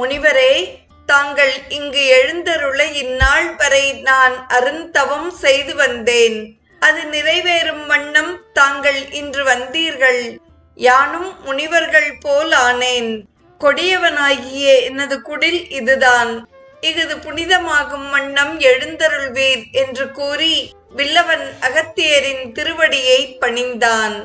முனிவரே தாங்கள் இங்கு எழுந்தருள இந்நாள் வரை நான் அருந்தவம் செய்து வந்தேன். அது நிறைவேறும் வண்ணம் தாங்கள் இன்று வந்தீர்கள். யானும் முனிவர்கள் போல் ஆனேன். கொடியவனாகிய எனது குடில் இதுதான். இஃது புனிதமாகும் வண்ணம் எழுந்தருள்வீர் என்று கூறி வில்லவன் அகத்தியரின் திருவடியை பணிந்தான்.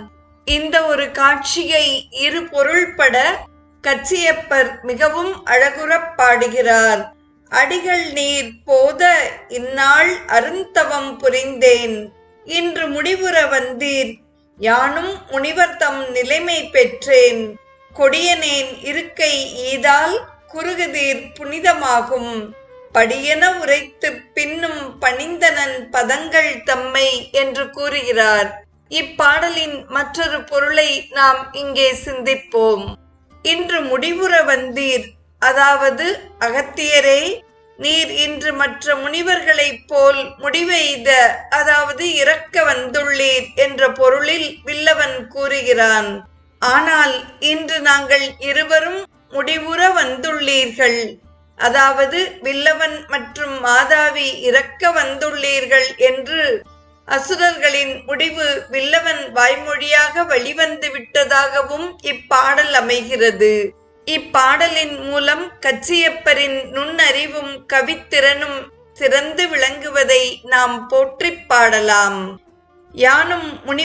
இந்த ஒரு காட்சியை இரு பொருள்பட கச்சியப்பர் மிகவும் அழகுறப் பாடுகிறார். அடிகள் நீர் போத இந்நாள் அருந்தவம் புரிந்தேன். இன்று முடிவுற வந்தீர். யானும் முனிவர்தம் நிலைமை பெற்றேன். கொடியனேன் இருக்கை ஈதால் குறுகுதீர் புனிதமாகும். படியென உரைத்து பின்னும் பணிந்தனன் பதங்கள் தம்மை என்று கூறுகிறார். இப்பாடலின் மற்றொரு பொருளை நாம் இங்கே சிந்திப்போம். இன்று முடிவுற வந்தீர். அதாவது அகத்தியரே நீர் இன்று மற்ற முனிவர்களைப் போல் முடிவெய்த அதாவது இறக்க வந்துள்ளீர் என்ற பொருளில் வில்லவன் கூறுகிறான். ஆனால் இன்று நாங்கள் இருவரும் முடிவுற வந்துள்ளீர்கள். அதாவது வில்லவன் மற்றும் மாதாவி இறக்க வந்துள்ளீர்கள் என்று அசுரர்களின் முடிவு வில்லவன் வாய்மொழியாக வெளிவந்து விட்டதாகவும் இப்பாடல் அமைகிறது. இப்பாடலின் மூலம் கச்சியப்பரின் நுண்ணறிவும் கவித்திறனும் சிறந்து விளங்குவதை நாம் போற்றிப் பாடலாம். யானும் முனி